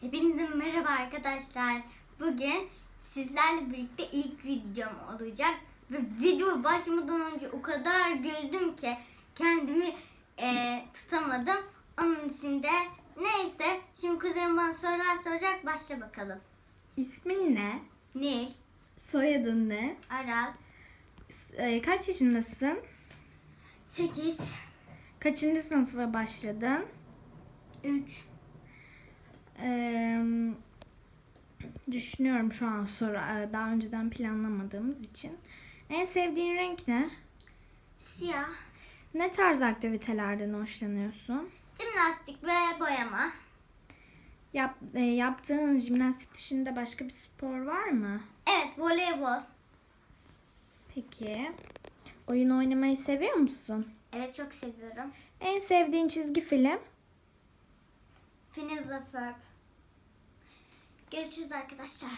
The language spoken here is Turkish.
Hepinize merhaba arkadaşlar. Bugün sizlerle birlikte ilk videom olacak. Ve video başlamadan önce o kadar güldüm ki kendimi eee, tutamadım. Onun için de neyse şimdi kuzenim bana sorular soracak. Başla bakalım. İsmin ne? Nil, Soyadın ne? Aral, e, kaç yaşındasın? 8, Kaçıncı sınıfa başladın? 3, düşünüyorum şu an soru e, daha önceden planlamadığımız için. En sevdiğin renk ne? siyah, Ne tarz aktivitelerden hoşlanıyorsun? jimnastik ve boyama. Yap, e, yaptığın jimnastik dışında başka bir spor var mı? Evet, voleybol. Peki. Oyun oynamayı seviyor musun? Evet, çok seviyorum. En sevdiğin çizgi film? Phineas and Ferb. Görüşürüz arkadaşlar.